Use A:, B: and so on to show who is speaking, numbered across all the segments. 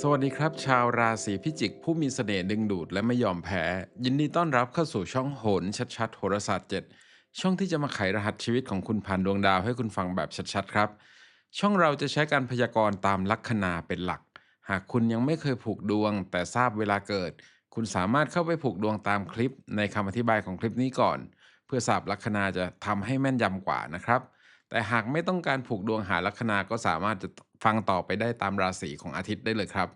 A: สวัสดีครับ ชาวราศีพิจิก ผู้มีเสน่ห์ดึงดูดและไม่ยอมแพ้ ยินดีต้อนรับเข้าสู่ช่องโหนชัดๆโหราศาสตร์ 7 ช่องที่จะมาไขรหัสชีวิตของคุณผ่านดวงดาวให้คุณฟังแบบชัดๆ ครับ ช่องเราจะใช้การพยากรณ์ตามลัคนาเป็นหลัก หากคุณยังไม่เคยผูกดวง แต่ทราบเวลาเกิด คุณสามารถเข้าไปผูกดวงตามคลิป ในคำอธิบายของคลิปนี้ก่อน เพื่อทราบลัคนาจะทำให้แม่นยำกว่านะครับ แต่หากไม่ต้องการผูกดวงหาลัคนาก็สามารถจะฟังต่อไปได้ตามราศีของอาทิตย์ได้เลยครับ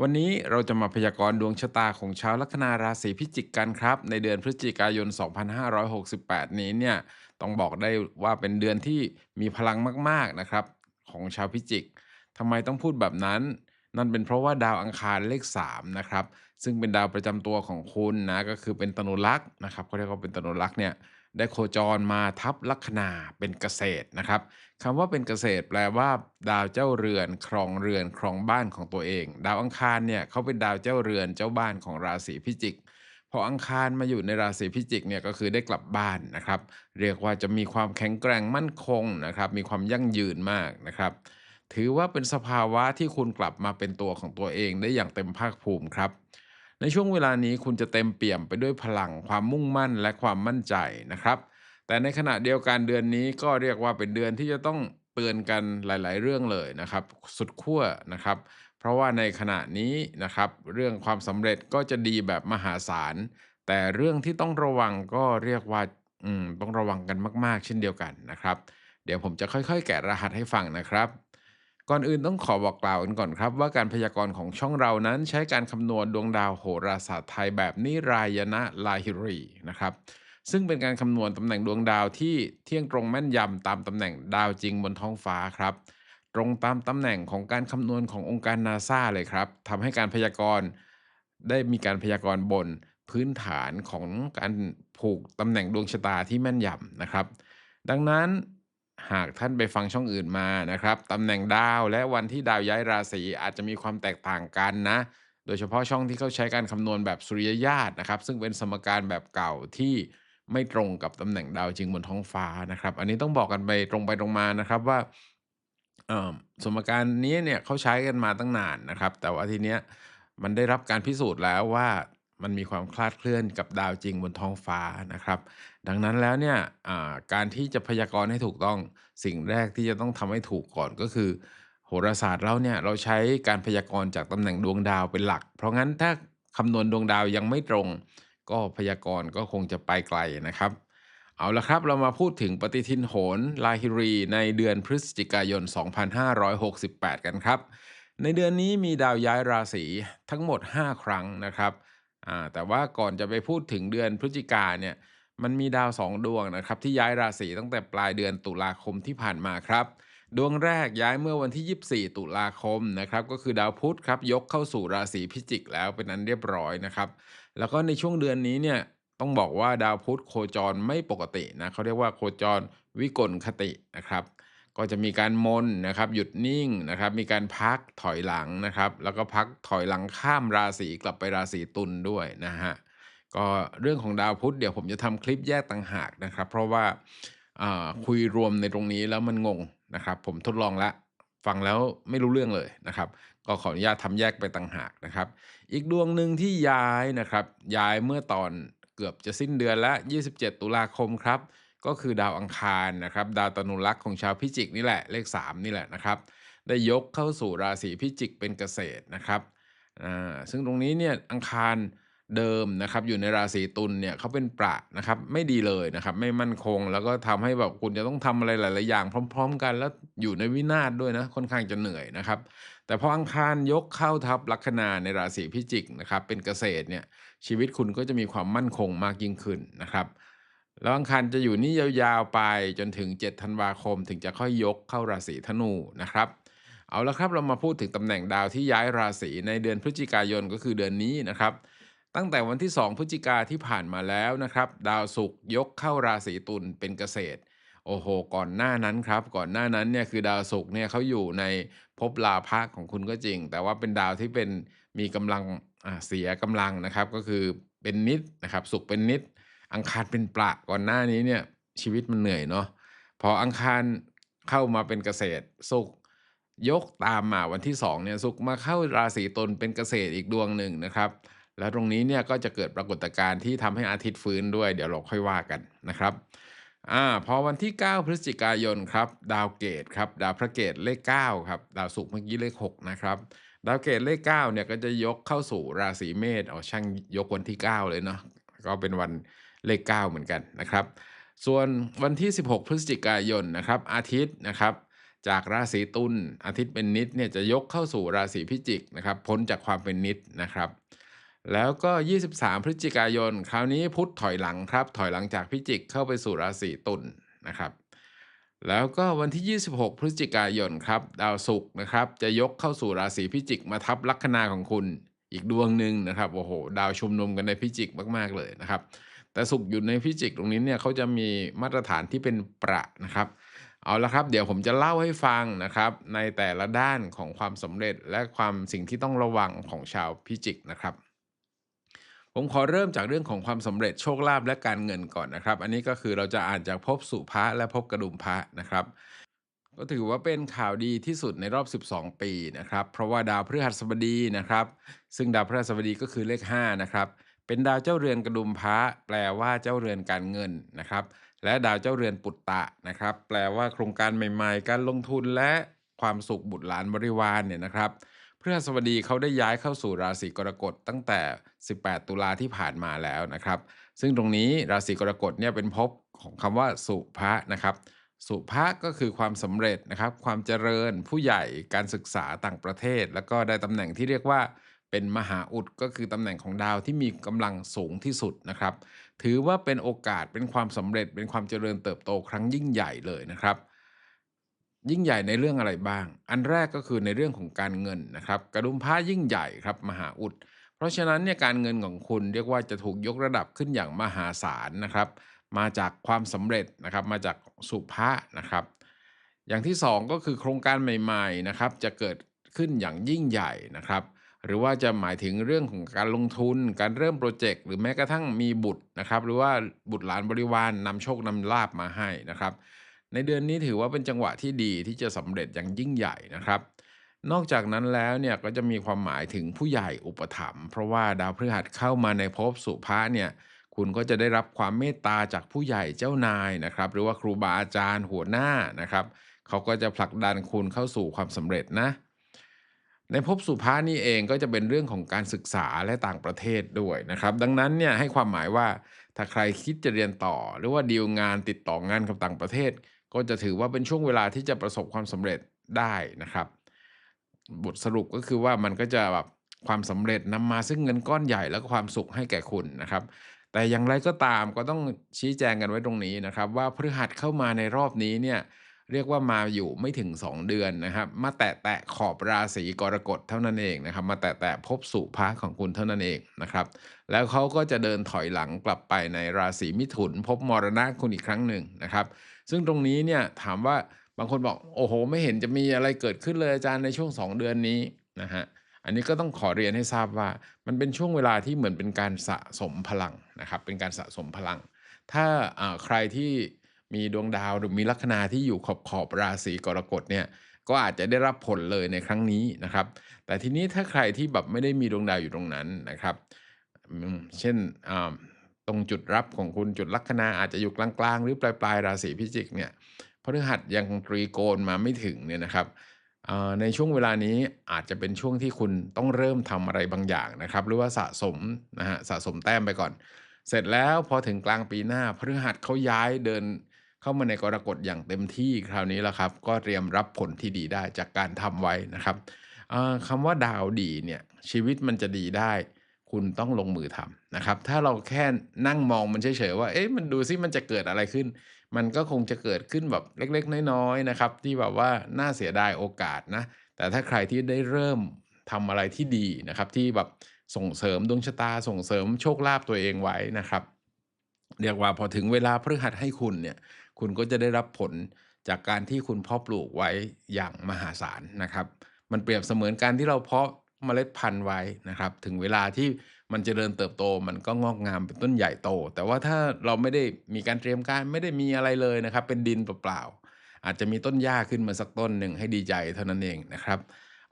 A: วันนี้เราจะมาพยากรณ์ดวงชะตาของชาวลัคนาราศีพิจิกกันครับ ในเดือนพฤศจิกายน 2568 นี้เนี่ยต้องบอกได้ว่าเป็นเดือนที่มีพลังมากๆนะครับของชาวพิจิกทำไมต้องพูดแบบนั้น นั่นเป็นเพราะว่าดาวอังคารเลข3นะครับซึ่งเป็นดาวประจำตัวของคุณนะก็คือเป็นตนุลักษ์นะครับเขาเรียกว่าเป็นตนุลักษ์เนี่ย ได้โคจรมาทับลัคนาเป็นเกษตรนะครับคำว่าเป็นเกษตรแปลว่า ดาวเจ้าเรือน ครองเรือนครองบ้านของตัวเอง ดาวอังคารเนี่ยเขาเป็นดาวเจ้าเรือนเจ้าบ้านของราศีพิจิกพออังคารมาอยู่ในราศีพิจิกเนี่ยก็คือได้กลับบ้านนะครับ เรียกว่าจะมีความแข็งแกร่งมั่นคงนะครับ มีความยั่งยืนมากนะครับ ถือว่าเป็นสภาวะที่คุณกลับมาเป็นตัวของตัวเองได้อย่างเต็มภาคภูมิครับ ในช่วงเวลานี้คุณจะเต็มเปี่ยมไปด้วยพลังความมุ่งมั่นและความมั่นใจนะครับ แต่ในขณะเดียวกันเดือนนี้ก็เรียกว่าเป็นเดือนที่จะต้องเตือนกันหลาย ๆ เรื่องเลยนะครับ สุดขั้วนะครับ เพราะว่าในขณะนี้นะครับ เรื่องความสำเร็จก็จะดีแบบมหาศาล แต่เรื่องที่ต้องระวังก็เรียกว่าต้องระวังกันมาก ๆ เช่นเดียวกันนะครับ เดี๋ยวผมจะค่อย ๆ แกะรหัสให้ฟังนะครับ ก่อนอื่นต้องขอบอกกล่าวกันก่อนครับ ว่าการพยากรณ์ของช่องเรานั้นใช้การคำนวณดวงดาวโหราศาสตร์ไทยแบบนิรายณะลาหิรีนะครับซึ่งเป็นการคำนวณตำแหน่งดวงดาวที่เที่ยงตรงแม่นยำตามตำแหน่งดาวจริงบนท้องฟ้าครับ ตรงตามตำแหน่งของการคำนวณขององค์การนาซาเลยครับทำให้การพยากรณ์ได้มีการพยากรณ์บนพื้นฐานของการผูกตำแหน่งดวงชะตาที่แม่นยำนะครับ ดังนั้น หากท่านไปฟังช่องอื่นมานะครับตำแหน่งดาวและวันที่ดาวย้ายราศีอาจจะมีความแตกต่างกันนะ โดยเฉพาะช่องที่เขาใช้การคำนวณแบบสุริยญาตนะครับ ซึ่งเป็นสมการแบบเก่าที่ไม่ตรงกับตำแหน่งดาวจริงบนท้องฟ้านะครับ อันนี้ต้องบอกกันไปตรงไปตรงมานะครับว่าสมการนี้เนี่ยเขาใช้กันมาตั้งนานนะครับ แต่ว่าทีเนี้ยมันได้รับการพิสูจน์แล้วว่า มันมีความคลาดเคลื่อนกับดาวจริงบนท้องฟ้านะครับ ดังนั้นแล้วเนี่ยการที่จะพยากรณ์ให้ถูกต้องสิ่งแรกที่จะต้องทำให้ถูกก่อนก็คือ โหราศาสตร์เราเนี่ยเราใช้การพยากรณ์จากตำแหน่งดวงดาวเป็นหลัก เพราะงั้นถ้าคำนวณดวงดาวยังไม่ตรง ก็พยากรณ์ก็คงจะไปไกลนะครับ เอาละครับเรามาพูดถึงปฏิทินโหนลาฮิรีในเดือนพฤศจิกายน 2568 กันครับในเดือนนี้มีดาวย้ายราศีทั้งหมด 5 ครั้งนะครับ อ่าแต่ว่าก่อนจะไปพูดถึงเดือนพฤศจิกาเนี่ยมันมีดาว2ดวงนะครับที่ย้ายราศีตั้งแต่ปลายเดือนตุลาคมที่ผ่านมาครับ ดวงแรกย้ายเมื่อวันที่ 24 ตุลาคมนะครับก็คือดาวพุธครับยกเข้าสู่ราศีพิจิกแล้วเป็นอันเรียบร้อยนะครับ แล้วก็ในช่วงเดือนนี้เนี่ยต้องบอกว่าดาวพุธโคจรไม่ปกตินะเขาเรียกว่าโคจรวิกลคตินะครับ ก็จะมีการมนนะครับหยุดนิ่งนะครับมีการพักถอยหลังนะครับแล้วก็พักถอยหลังข้ามราศีกลับไปราศีตุลด้วยนะฮะก็เรื่องของดาวพุธเดี๋ยวผมจะทำคลิปแยกต่างหากนะครับ เพราะว่าอ่าคุยรวมในตรงนี้แล้วมันงงนะครับ ผมทดลองแล้วฟังแล้วไม่รู้เรื่องเลยนะครับ ก็ขออนุญาตทำแยกไปต่างหากนะครับ อีกดวงหนึ่งที่ย้ายนะครับ ย้ายเมื่อตอนเกือบจะสิ้นเดือนและ 27 ตุลาคมครับ ก็คือดาวอังคารนะครับดาวตนุรักษ์ของชาวพิจิกนี่แหละเลข 3 นี่แหละนะครับ ได้ยกเข้าสู่ราศีพิจิกเป็นเกษตรนะครับซึ่งตรงนี้เนี่ยอังคารเดิมนะครับอยู่ในราศีตุลเนี่ยเขาเป็นประนะครับไม่ดีเลยนะครับไม่มั่นคง แล้วก็ทำให้แบบคุณจะต้องทำอะไรหลาย ๆ อย่าง พร้อม ๆ กันแล้วอยู่ในวินาศด้วยนะค่อนข้างจะเหนื่อยนะครับ แต่พออังคารยกเข้าทับลัคนาในราศีพิจิกนะครับเป็นเกษตรเนี่ยชีวิตคุณก็จะมีความมั่นคงมากยิ่งขึ้นนะครับ แล้วอังคารจะอยู่นี่ยาวๆไปจนถึง 7 ธันวาคม ถึงจะค่อยยกเข้าราศีธนูนะครับ เอาละครับเรามาพูดถึงตำแหน่งดาวที่ย้ายราศีในเดือนพฤศจิกายนก็คือเดือนนี้นะครับ ตั้งแต่วันที่ 2 พฤศจิกาที่ผ่านมาแล้วนะครับ ดาวศุกร์ยกเข้าราศีตุลเป็นเกษตร โอ้โห ก่อนหน้านั้นครับ ก่อนหน้านั้นเนี่ยคือดาวศุกร์เนี่ยเขาอยู่ในภพลาภะของคุณก็จริง แต่ว่าเป็นดาวที่เป็นมีกำลังเสียกำลังนะครับ ก็คือเป็นนิดนะครับศุกร์เป็นนิด อังคารเป็นประก่อนหน้านี้เนี่ยชีวิตมันเหนื่อยเนาะพออังคารเข้ามาเป็นเกษตรศุกยกตามมาวันที่2เนี่ยศุกมาเข้าราศีตุลเป็นเกษตรอีกดวงหนึ่งนะครับ แล้วตรงนี้เนี่ยก็จะเกิดปรากฏการณ์ที่ทำให้อาทิตย์ฟื้นด้วยเดี๋ยวเราค่อยว่ากันนะครับอ่าพอวันที่ 9 พฤศจิกายนครับ ดาวเกตครับ ดาวพระเกตเลข9ครับดาวศุกร์เมื่อกี้เลข6นะครับดาวเกตเลข9เนี่ยก็จะยกเข้าสู่ราศีเมษเอาช่างยกวันที่ 9 เลยเนาะก็เป็นวัน เลข 9 เหมือนกันนะครับ ส่วนวันที่ 16 พฤศจิกายนนะครับอาทิตย์นะครับจากราศีตุลอาทิตย์เป็นนิดเนี่ยจะยกเข้าสู่ราศีพิจิกนะครับพ้นจากความเป็นนิดนะครับ แล้วก็ 23 พฤศจิกายน คราวนี้พุธถอยหลังครับ ถอยหลังจากพิจิกเข้าไปสู่ราศีตุลนะครับแล้วก็วันที่ 26 พฤศจิกายนครับ ดาวศุกร์นะครับ จะยกเข้าสู่ราศีพิจิกมาทับลัคนาของคุณอีกดวงหนึ่งนะครับโอ้โหดาวชุมนุมกันในพิจิกมาก ๆ เลยนะครับ แต่ศุกอยู่ในพิจิกตรงนี้เนี่ยเขาจะมีมาตรฐานที่เป็นประนะครับ เอาละครับ เดี๋ยวผมจะเล่าให้ฟังนะครับ ในแต่ละด้านของความสำเร็จและความสิ่งที่ต้องระวังของชาวพิจิกนะครับ ผมขอเริ่มจากเรื่องของความสำเร็จโชคลาภและการเงินก่อนนะครับ อันนี้ก็คือเราจะอ่านจากภพสุภะและภพกระดุมพระนะครับก็ถือว่าเป็นข่าวดีที่สุดในรอบ 12 ปีนะครับ เพราะว่าดาวพฤหัสบดีนะครับ ซึ่งดาวพฤหัสบดีก็คือเลข 5 นะครับ เป็นดาวเจ้าเรือนกระดุมพระแปลว่าเจ้าเรือนการเงินนะครับ และดาวเจ้าเรือนปุตตะนะครับ แปลว่าโครงการใหม่ๆ การลงทุนและความสุขบุตรหลานบริวารเนี่ยนะครับพฤหัสบดีเขาได้ย้ายเข้าสู่ราศีกรกฎตั้งแต่ 18 ตุลาที่ผ่านมาแล้วนะครับ ซึ่งตรงนี้ราศีกรกฎเนี่ยเป็นภพของคำว่าสุภะนะครับ สุภะก็คือความสำเร็จนะครับ ความเจริญผู้ใหญ่การศึกษาต่างประเทศ แล้วก็ได้ตำแหน่งที่เรียกว่า เป็นมหาอุดก็คือตำแหน่งของดาวที่มีกำลังสูงที่สุดนะครับ ถือว่าเป็นโอกาสเป็นความสำเร็จเป็นความเจริญเติบโตครั้งยิ่งใหญ่เลยนะครับ ยิ่งใหญ่ในเรื่องอะไรบ้าง อันแรกก็คือในเรื่องของการเงินนะครับ กระดุมผ้ายิ่งใหญ่ครับมหาอุด เพราะฉะนั้นเนี่ยการเงินของคุณเรียกว่าจะถูกยกระดับขึ้นอย่างมหาศาลนะครับ มาจากความสำเร็จนะครับ มาจากสุภะนะครับ อย่างที่สองก็คือโครงการใหม่ ๆนะครับ จะเกิดขึ้นอย่างยิ่งใหญ่นะครับ หรือว่าจะหมายถึงเรื่องของการลงทุน การเริ่มโปรเจกต์หรือแม้กระทั่งมีบุตรนะครับหรือว่าบุตรหลานบริวารนนำโชคนำลาบมาให้นะครับ ในเดือนนี้ถือว่าเป็นจังหวะที่ดีที่จะสำเร็จอย่างยิ่งใหญ่นะครับนอกจากนั้นแล้วเนี่ยก็จะมีความหมายถึงผู้ใหญ่อุปถัมภ์เพราะว่าดาวพฤหัสเข้ามาในภพสุภะเนี่ยคุณก็จะได้รับความเมตตาจากผู้ใหญ่เจ้านายนะครับ หรือว่าครูบาอาจารย์หัวหน้านะครับ เขาก็จะผลักดันคุณเข้าสู่ความสำเร็จนะ ในภพสุภานี่เองก็จะเป็นเรื่องของการศึกษาและต่างประเทศด้วยนะครับ ดังนั้นเนี่ยให้ความหมายว่าถ้าใครคิดจะเรียนต่อ หรือว่าดีลงานติดต่องานกับต่างประเทศ ก็จะถือว่าเป็นช่วงเวลาที่จะประสบความสำเร็จได้นะครับ บทสรุปก็คือว่ามันก็จะแบบความสำเร็จนำมาซึ่งเงินก้อนใหญ่แล้วก็ความสุขให้แก่คุณนะครับ แต่อย่างไรก็ตามก็ต้องชี้แจงกันไว้ตรงนี้นะครับ ว่าพฤหัสเข้ามาในรอบนี้เนี่ย เรียกว่ามาอยู่ไม่ถึง 2 เดือนนะครับ มาแตะแตะขอบราศีกรกฎเท่านั้นเองนะครับ มาแตะแตะภพสุภาของคุณเท่านั้นเองนะครับ แล้วเขาก็จะเดินถอยหลังกลับไปในราศีมิถุน พบมรณะคุณอีกครั้งหนึ่งนะครับ ซึ่งตรงนี้เนี่ยถามว่าบางคนบอกโอ้โห ไม่เห็นจะมีอะไรเกิดขึ้นเลยอาจารย์ในช่วง 2 เดือนนี้นะฮะอันนี้ก็ต้องขอเรียนให้ทราบว่า มันเป็นช่วงเวลาที่เหมือนเป็นการสะสมพลังนะครับ เป็นการสะสมพลัง ถ้าใครที่ มีดวงดาวหรือมีลัคนาที่อยู่ขอบขอบราศีกรกฎเนี่ยก็อาจจะได้รับผลเลยในครั้งนี้นะครับ แต่ทีนี้ถ้าใครที่แบบไม่ได้มีดวงดาวอยู่ตรงนั้นนะครับ เช่นตรงจุดรับของคุณจุดลัคนาอาจจะอยู่กลางๆ หรือปลายปลายราศีพิจิกเนี่ยพฤหัสยังตรีโกณมาไม่ถึงเนี่ยนะครับในช่วงเวลานี้อาจจะเป็นช่วงที่คุณต้องเริ่มทำอะไรบางอย่างนะครับ หรือว่าสะสมนะฮะสะสมแต้มไปก่อน เสร็จแล้วพอถึงกลางปีหน้าพฤหัสเขาย้ายเดิน เข้ามาในกรกฎอย่างเต็มที่คราวนี้แล้วครับ ก็เตรียมรับผลที่ดีได้จากการทำไว้นะครับเอ่อคำว่าดาวดีเนี่ยชีวิตมันจะดีได้คุณต้องลงมือทำนะครับ ถ้าเราแค่นั่งมองมันเฉยๆว่า เอ๊ะ มันดูซิมันจะเกิดอะไรขึ้น มันก็คงจะเกิดขึ้นแบบเล็กๆ น้อยๆ นะครับ ที่แบบว่าน่าเสียดายโอกาสนะ แต่ถ้าใครที่ได้เริ่มทำอะไรที่ดีนะครับ ที่แบบส่งเสริมดวงชะตา ส่งเสริมโชคลาภตัวเองไว้นะครับ เรียกว่าพอถึงเวลาพฤหัสให้คุณเนี่ย คุณก็จะได้รับผลจากการที่คุณเพาะปลูกไว้อย่างมหาศาลนะครับ มันเปรียบเสมือนการที่เราเพาะเมล็ดพันธุ์ไว้นะครับ ถึงเวลาที่มันจเจริญเติบโตมันก็งอกงามเป็นต้นใหญ่โต แต่ว่าถ้าเราไม่ได้มีการเตรียมการไม่ได้มีอะไรเลยนะครับ เป็นดินเปล่าๆอาจจะมีต้นหญ้าขึ้นมาสักต้นหนึ่งให้ดีใจเท่านั้นเองนะครับ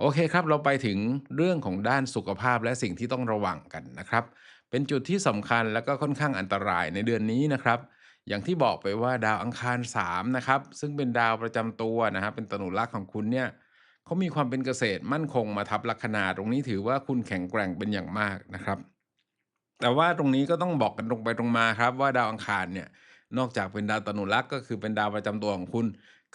A: โอเคครับ เราไปถึงเรื่องของด้านสุขภาพและสิ่งที่ต้องระวังกันนะครับ เป็นจุดที่สำคัญและก็ค่อนข้างอันตรายในเดือนนี้นะครับ อย่างที่บอกไปว่าดาวอังคาร3นะครับซึ่งเป็นดาวประจำตัวนะฮะเป็นตนุรักษ์ของคุณเนี่ยเขามีความเป็นเกษตรมั่นคงมาทับลัคนาตรงนี้ถือว่าคุณแข็งแกร่งเป็นอย่างมากนะครับ แต่ว่าตรงนี้ก็ต้องบอกกันตรงไปตรงมาครับ ว่าดาวอังคารเนี่ยนอกจากเป็นดาวตนุรักษ์ก็คือเป็นดาวประจำตัวของคุณ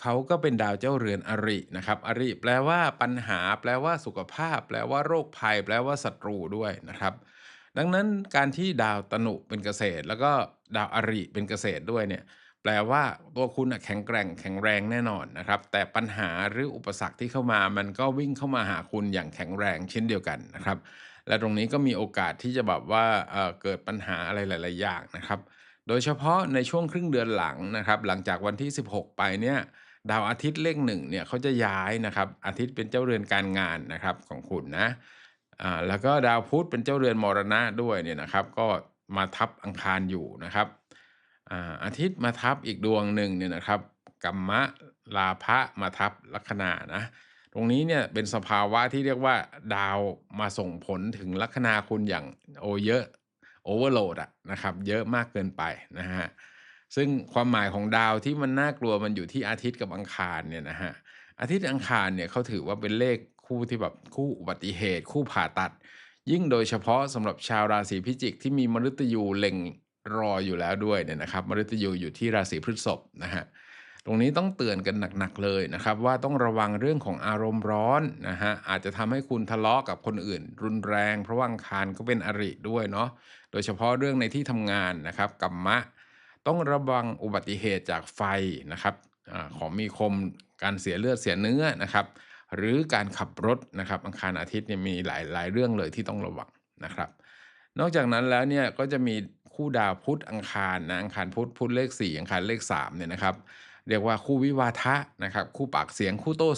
A: เขาก็เป็นดาวเจ้าเรือนอรินะครับ อริแปลว่าปัญหา แปลว่าสุขภาพ แปลว่าโรคภัย แปลว่าศัตรูด้วยนะครับ ดังนั้นการที่ดาวตนุเป็นเกษตร แล้วก็ ดาวอริเป็นเกษตรด้วยเนี่ยแปลว่าตัวคุณแข็งแกร่งแข็งแรงแน่นอนนะครับ แต่ปัญหาหรืออุปสรรคที่เข้ามามันก็วิ่งเข้ามาหาคุณอย่างแข็งแรงเช่นเดียวกันนะครับ และตรงนี้ก็มีโอกาสที่จะแบบว่าเเกิดปัญหาอะไรหลาย ๆ อย่างนะครับ โดยเฉพาะในช่วงครึ่งเดือนหลังนะครับ หลังจากวันที่ 16 ไปเนี่ยดาวอาทิตย์เลขหนึ่งเนี่ยเขาจะย้ายนะครับ อาทิตย์เป็นเจ้าเรือนการงานนะครับของคุณนะแล้วก็ดาวพุธเป็นเจ้าเรือนมรณะด้วยเนี่ยนะครับ ก็ มาทับอังคารอยู่นะครับอ่าอาทิตย์มาทับอีกดวงหนึ่งเนี่ยนะครับกัมมะลาภะมาทับลัคนานะตรงนี้เนี่ยเป็นสภาวะที่เรียกว่าดาวมาส่งผลถึงลัคนาคุณอย่างโอเยอะโอเวอร์โหลดอะนะครับเยอะมากเกินไปนะฮะซึ่งความหมายของดาวที่มันน่ากลัวมันอยู่ที่อาทิตย์กับอังคารเนี่ยนะฮะอาทิตย์อังคารเนี่ยเขาถือว่าเป็นเลขคู่ที่แบบคู่อุบัติเหตุ คู่ผ่าตัด ยิ่งโดยเฉพาะสำหรับชาวราศีพิจิกที่มีมฤตยูเล็งรออยู่แล้วด้วยเนี่ยนะครับมฤตยูอยู่ที่ราศีพฤษภนะฮะตรงนี้ต้องเตือนกันหนักๆเลยนะครับ ว่าต้องระวังเรื่องของอารมณ์ร้อนนะฮะอาจจะทำให้คุณทะเลาะกับคนอื่น รุนแรง เพราะว่าอังคารก็เป็นอริด้วยเนาะโดยเฉพาะเรื่องในที่ทำงานนะครับกัมมะ ต้องระวังอุบัติเหตุจากไฟนะครับอของมีคมการเสียเลือดเสียเนื้อนะครับ หรือการขับรถนะครับอังคารอาทิตย์เนี่ยมีหลายหลายเรื่องเลยที่ต้องระวังนะครับ นอกจากนั้นแล้วเนี่ยก็จะมีคู่ดาวพุธอังคารนะอังคารพุธพุธเลข 4 อังคารเลข3เนี่ยนะครับ เรียกว่าคู่วิวาทะนะครับคู่ปากเสียงคู่โต้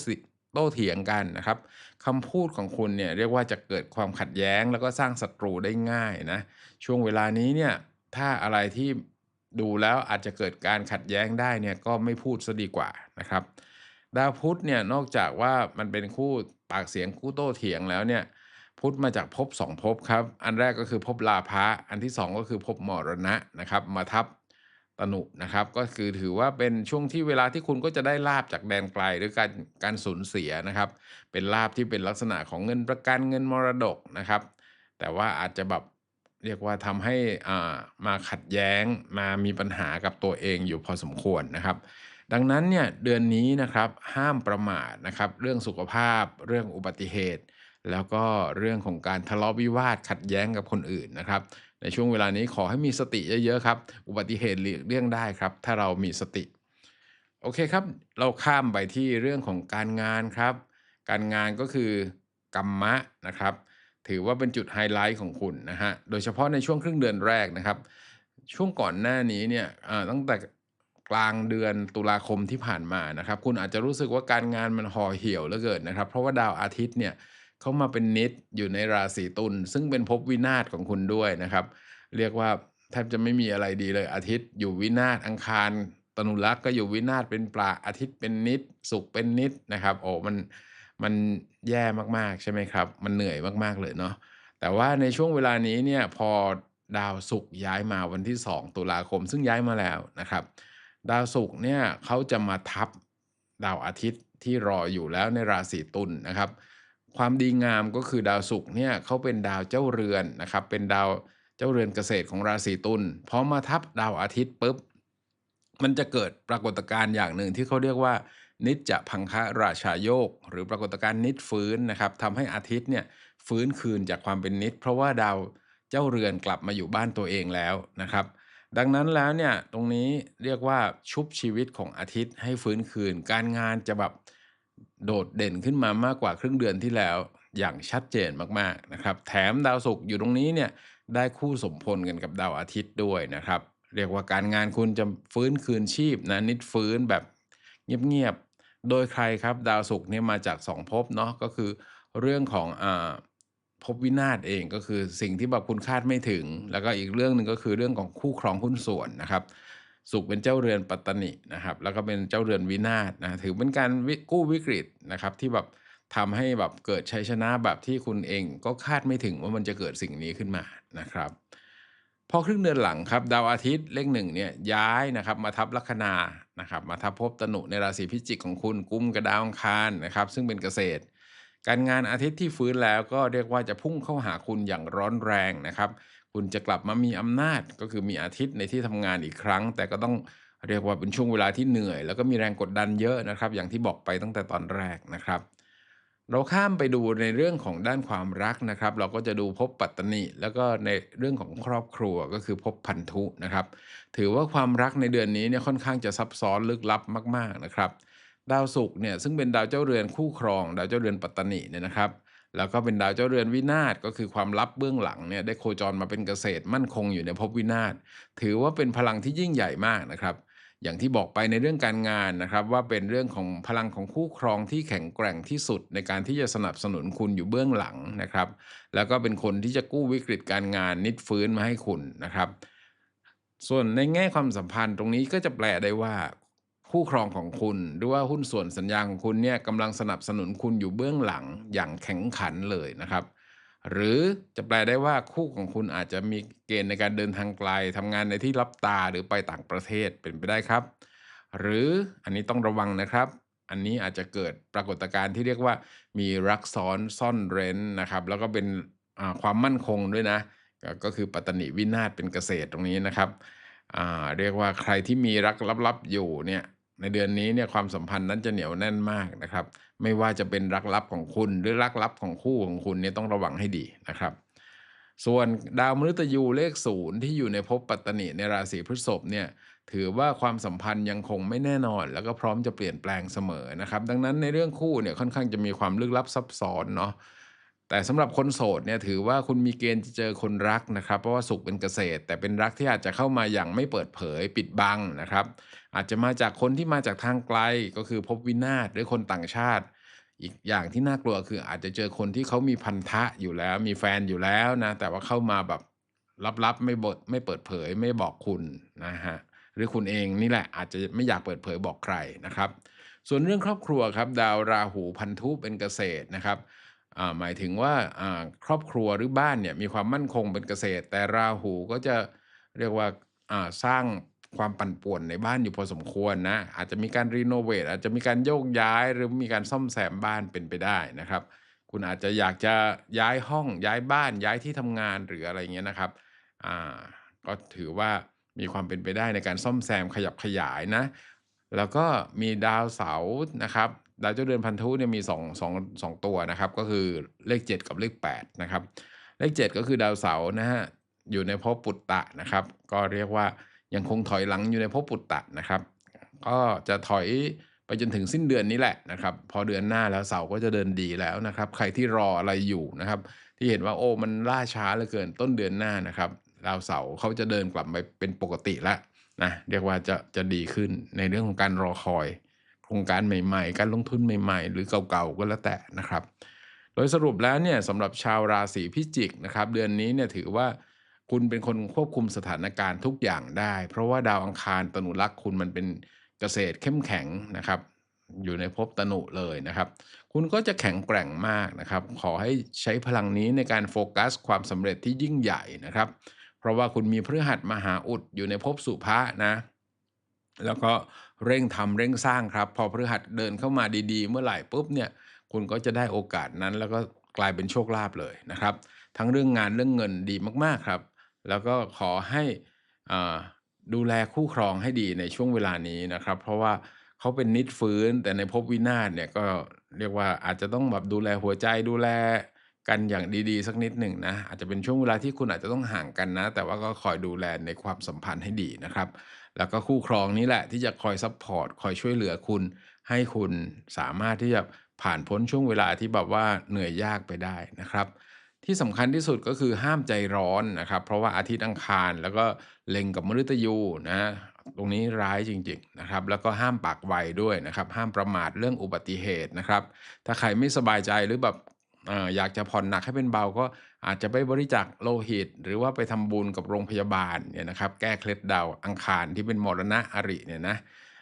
A: โต้เถียงกันนะครับคำพูดของคุณเนี่ยเรียกว่าจะเกิดความขัดแย้ง แล้วก็สร้างศัตรูได้ง่ายนะช่วงเวลานี้เนี่ยถ้าอะไรที่ดูแล้วอาจจะเกิดการขัดแย้งได้เนี่ยก็ไม่พูดซะดีกว่านะครับ ดาวพุธเนี่ยนอกจากว่ามันเป็นคู่ปากเสียงคู่โต้เถียงแล้วเนี่ยพุธมาจากภพสองภพครับ อันแรกก็คือภพลาภะอันที่สองก็คือภพมรณะนะครับ มาทับตนุนะครับ ก็คือถือว่าเป็นช่วงที่เวลาที่คุณก็จะได้ลาบจากแดนไกลหรือการการสูญเสียนะครับ เป็นลาบที่เป็นลักษณะของเงินประกันเงินมรดกนะครับ แต่ว่าอาจจะแบบเรียกว่าทำให้อ่ามาขัดแย้งมามีปัญหากับตัวเองอยู่พอสมควรนะครับ ดังนั้นเนี่ยเดือนนี้นะครับห้ามประมาทนะครับเรื่องสุขภาพ เรื่องอุบัติเหตุ แล้วก็เรื่องของการทะเลาะวิวาทขัดแย้งกับคนอื่นนะครับในช่วงเวลานี้ขอให้มีสติเยอะๆครับ อุบัติเหตุหลีกเลี่ยงได้ครับ ถ้าเรามีสติ โอเคครับ เราข้ามไปที่เรื่องของการงานครับ การงานก็คือกรรมะนะครับ ถือว่าเป็นจุดไฮไลท์ของคุณนะฮะ โดยเฉพาะในช่วงครึ่งเดือนแรกนะครับ ช่วงก่อนหน้านี้เนี่ยตั้งแต่ กลางเดือนตุลาคมที่ผ่านมานะครับ คุณอาจจะรู้สึกว่าการงานมันห่อเหี่ยวเหลือเกินนะครับ เพราะว่าดาวอาทิตย์เนี่ยเขามาเป็นนิดอยู่ในราศีตุลซึ่งเป็นภพวินาศของคุณด้วยนะครับ เรียกว่าแทบจะไม่มีอะไรดีเลยอาทิตย์ อยู่วินาศอังคารตนุรักษ์ก็อยู่วินาศเป็นปลาอาทิตย์เป็นนิดศุกเป็นนิดนะครับโอ้มันมันแย่มากๆใช่ไหมครับ มันเหนื่อยมากๆเลยเนาะแต่ว่าในช่วงเวลานี้เนี่ยพอดาวศุกร์ย้ายมาวันที่ 2 ตุลาคม ซึ่งย้ายมาแล้วนะครับ ดาวศุกร์เนี่ยเขาจะมาทับดาวอาทิตย์ที่รออยู่แล้วในราศีตุลนะครับ ความดีงามก็คือดาวศุกร์เนี่ยเขาเป็นดาวเจ้าเรือนนะครับ เป็นดาวเจ้าเรือนเกษตรของราศีตุลพอมาทับดาวอาทิตย์ปุ๊บมันจะเกิดปรากฏการณ์อย่างหนึ่งที่เขาเรียกว่า นิจจะพังคะราชาโยก หรือปรากฏการณ์นิจฟื้นนะครับทำให้อาทิตย์เนี่ยฟื้นคืนจากความเป็นนิจเพราะว่าดาวเจ้าเรือนกลับมาอยู่บ้านตัวเองแล้วนะครับ ดังนั้นแล้วเนี่ยตรงนี้เรียกว่าชุบชีวิตของอาทิตย์ให้ฟื้นคืน การงานจะแบบโดดเด่นขึ้นมามากกว่าครึ่งเดือนที่แล้วอย่างชัดเจนมากๆนะครับ แถมดาวศุกร์อยู่ตรงนี้เนี่ยได้คู่สมพลกันกับดาวอาทิตย์ด้วยนะครับ เรียกว่าการงานคุณจะฟื้นคืนชีพนะนิดฟื้นแบบเงียบๆโดยใครครับดาวศุกร์เนี่ยมาจากสองภพเนาะก็คือเรื่องของอ่า ภพวินาศเองก็คือสิ่งที่แบบคุณคาดไม่ถึง แล้วก็อีกเรื่องหนึ่งก็คือเรื่องของคู่ครองหุ้นส่วนนะครับศุกร์เป็นเจ้าเรือนปัตตนินะครับ แล้วก็เป็นเจ้าเรือนวินาศนะถือเป็นการกู้วิกฤตนะครับ ที่แบบทำให้แบบเกิดชัยชนะแบบที่คุณเองก็คาดไม่ถึงว่ามันจะเกิดสิ่งนี้ขึ้นมานะครับพอครึ่งเดือนหลังครับดาวอาทิตย์เลขหนึ่งเนี่ยย้ายนะครับมาทับลัคนานะครับมาทับภพตนุในราศีพิจิกของคุณกุมกับดาวอังคารนะครับ ซึ่งเป็นเกษตร การงานอาทิตย์ที่ฟื้นแล้วก็เรียกว่าจะพุ่งเข้าหาคุณอย่างร้อนแรงนะครับ คุณจะกลับมามีอำนาจก็คือมีอาทิตย์ในที่ทำงานอีกครั้ง แต่ก็ต้องเรียกว่าเป็นช่วงเวลาที่เหนื่อย แล้วก็มีแรงกดดันเยอะนะครับ อย่างที่บอกไปตั้งแต่ตอนแรกนะครับ เราข้ามไปดูในเรื่องของด้านความรักนะครับ เราก็จะดูพบปัตตนิแล้วก็ในเรื่องของครอบครัวก็คือพบพันธุนะครับ ถือว่าความรักในเดือนนี้เนี่ยค่อนข้างจะซับซ้อนลึกลับมาก ๆนะครับ ดาวศุกร์เนี่ยซึ่งเป็นดาวเจ้าเรือนคู่ครอง ดาวเจ้าเรือนปัตตนิเนี่ยนะครับ แล้วก็เป็นดาวเจ้าเรือนวินาศก็คือความลับเบื้องหลังเนี่ยได้โคจรมาเป็นเกษตรมั่นคงอยู่ในภพวินาศถือว่าเป็นพลังที่ยิ่งใหญ่มากนะครับอย่างที่บอกไปในเรื่องการงานนะครับ ว่าเป็นเรื่องของพลังของคู่ครองที่แข็งแกร่งที่สุดในการที่จะสนับสนุนคุณอยู่เบื้องหลังนะครับ แล้วก็เป็นคนที่จะกู้วิกฤตการงานนิดฟื้นมาให้คุณนะครับ ส่วนในแง่ความสัมพันธ์ตรงนี้ก็จะแปลได้ว่า คู่ครองของคุณ หรือว่าหุ้นส่วนสัญญาของคุณเนี่ยกำลังสนับสนุนคุณอยู่เบื้องหลังอย่างแข็งขันเลยนะครับ หรือจะแปลได้ว่าคู่ของคุณอาจจะมีเกณฑ์ในการเดินทางไกลทำงานในที่รับตาหรือไปต่างประเทศเป็นไปได้ครับ หรืออันนี้ต้องระวังนะครับอันนี้อาจจะเกิดปรากฏการณ์ที่เรียกว่ามีรักซ้อนซ่อนเร้นนะครับ แล้วก็เป็นความมั่นคงด้วยนะ ก็คือปัตตนิวินาศเป็นเกษตรตรงนี้นะครับเรียกว่าใครที่มีรักลับๆอยู่เนี่ย ในเดือนนี้เนี่ยความสัมพันธ์นั้นจะเหนียวแน่นมากนะครับ ไม่ว่าจะเป็นรักลับของคุณ หรือรักลับของคู่ของคุณเนี่ยต้องระวังให้ดีนะครับ ส่วนดาวมฤตยูเลขศูนย์ที่อยู่ในภพปัตตนิในราศีพฤษภเนี่ยถือว่าความสัมพันธ์ยังคงไม่แน่นอน แล้วก็พร้อมจะเปลี่ยนแปลงเสมอนะครับ ดังนั้นในเรื่องคู่เนี่ยค่อนข้างจะมีความลึกลับซับซ้อนเนาะ แต่สำหรับคนโสดเนี่ยถือว่าคุณมีเกณฑ์จะเจอคนรักนะครับ เพราะว่าสุขเป็นเกษตร แต่เป็นรักที่อาจจะเข้ามาอย่างไม่เปิดเผยปิดบังนะครับ อาจจะมาจากคนที่มาจากทางไกลก็คือภพวินาศหรือคนต่างชาติ อีกอย่างที่น่ากลัวคืออาจจะเจอคนที่เขามีพันธะอยู่แล้ว มีแฟนอยู่แล้วนะแต่ว่าเข้ามาแบบลับๆไม่บดไม่เปิดเผยไม่บอกคุณนะฮะหรือคุณเองนี่แหละอาจจะไม่อยากเปิดเผยบอกใครนะครับ ส่วนเรื่องครอบครัวครับ ดาวราหูพันธุเป็นเกษตรนะครับ หมายถึงว่าครอบครัวหรือบ้านเนี่ยมีความมั่นคงเป็นเกษตร แต่ราหูก็จะเรียกว่าสร้างความปั่นป่วนในบ้านอยู่พอสมควรนะอาจจะมีการรีโนเวทอาจจะมีการโยกย้ายหรือมีการซ่อมแซมบ้านเป็นไปได้นะครับ คุณอาจจะอยากจะย้ายห้องย้ายบ้านย้ายที่ทำงานหรืออะไรเงี้ยนะครับก็ถือว่ามีความเป็นไปได้ในการซ่อมแซมขยับขยายนะแล้วก็มีดาวเสาร์นะครับ ดาวเจ้าเดือนพันธุเนี่ยมี2 2 2ตัวนะครับ ก็คือเลข 7 กับเลข8นะครับ เลข 7 ก็คือดาวเสาร์นะฮะอยู่ในภพปุตตะนะครับ ก็เรียกว่ายังคงถอยหลังอยู่ในภพปุตตะนะครับ ก็จะถอยไปจนถึงสิ้นเดือนนี้แหละนะครับ พอเดือนหน้าแล้วเสาร์ก็จะเดินดีแล้วนะครับ ใครที่รออะไรอยู่นะครับ ที่เห็นว่าโอ้มันล่าช้าเหลือเกินต้นเดือนหน้านะครับดาวเสาร์เขาจะเดินกลับไปเป็นปกติแล้วนะเรียกว่าจะจะดีขึ้นในเรื่องของการรอคอย โครงการใหม่ๆ การลงทุนใหม่ๆ หรือเก่าๆก็แล้วแต่นะครับ โดยสรุปแล้วเนี่ยสำหรับชาวราศีพิจิกนะครับเดือนนี้เนี่ยถือว่าคุณเป็นคนควบคุมสถานการณ์ทุกอย่างได้ เพราะว่าดาวอังคารตนุรักษ์คุณมันเป็นเกษตรเข้มแข็งนะครับ อยู่ในภพตนุเลยนะครับ คุณก็จะแข็งแกร่งมากนะครับ ขอให้ใช้พลังนี้ในการโฟกัสความสำเร็จที่ยิ่งใหญ่นะครับ เพราะว่าคุณมีพฤหัสมหาอุดอยู่ในภพสุภะนะ แล้วก็ เร่งทำเร่งสร้างครับ พอพฤหัสเดินเข้ามาดีๆ เมื่อไหร่ปุ๊บเนี่ยคุณก็จะได้โอกาสนั้น แล้วก็กลายเป็นโชคลาภเลยนะครับ ทั้งเรื่องงานเรื่องเงินดีมากๆครับ แล้วก็ขอให้อ่าดูแลคู่ครองให้ดีในช่วงเวลานี้นะครับ เพราะว่าเขาเป็นนิดฟื้น แต่ในภพวินาศเนี่ยก็เรียกว่าอาจจะต้องแบบดูแลหัวใจดูแลกันอย่างดีๆ สักนิดหนึ่งนะอาจจะเป็นช่วงเวลาที่คุณอาจจะต้องห่างกันนะ แต่ว่าก็คอยดูแลในความสัมพันธ์ให้ดีนะครับ แล้วก็คู่ครองนี้แหละที่จะคอยซัพพอร์ตคอยช่วยเหลือคุณ ให้คุณสามารถที่จะผ่านพ้นช่วงเวลาที่แบบว่าเหนื่อยยากไปได้นะครับ ที่สำคัญที่สุดก็คือห้ามใจร้อนนะครับ เพราะว่าอาทิตย์อังคารแล้วก็เล็งกับมฤตยูนะตรงนี้ร้ายจริงๆนะครับ แล้วก็ห้ามปากไวด้วยนะครับ ห้ามประมาทเรื่องอุบัติเหตุนะครับ ถ้าใครไม่สบายใจหรือแบบ เอ่ออยากจะผ่อนหนักให้เป็นเบาก็อาจจะไปบริจาคโลหิต หรือว่าไปทำบุญกับโรงพยาบาลเนี่ยนะครับ แก้เคล็ดดาวอังคารที่เป็นมรณะอริเนี่ยนะ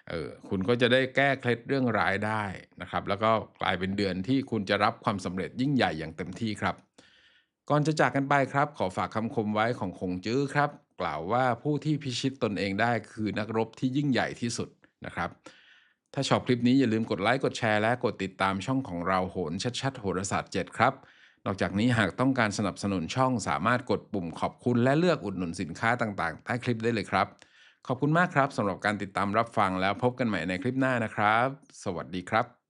A: เออคุณก็จะได้แก้เคล็ดเรื่องร้ายได้นะครับ แล้วก็กลายเป็นเดือนที่คุณจะรับความสำเร็จยิ่งใหญ่อย่างเต็มที่ครับ ก่อนจะจากกันไปครับ ขอฝากคำคมไว้ของคงจื้อครับ กล่าวว่าผู้ที่พิชิตตนเองได้คือนักรบที่ยิ่งใหญ่ที่สุดนะครับ ถ้าชอบคลิปนี้อย่าลืมกดไลค์กดแชร์และกดติดตามช่องของเราโหนชัดๆโหราศาสตร์7ครับนอกจากนี้หากต้องการสนับสนุนช่องสามารถกดปุ่มขอบคุณและเลือกอุดหนุนสินค้าต่างๆ ใต้คลิปได้เลยครับ ขอบคุณมากครับสำหรับการติดตามรับฟังแล้วพบกันใหม่ในคลิปหน้านะครับ สวัสดีครับ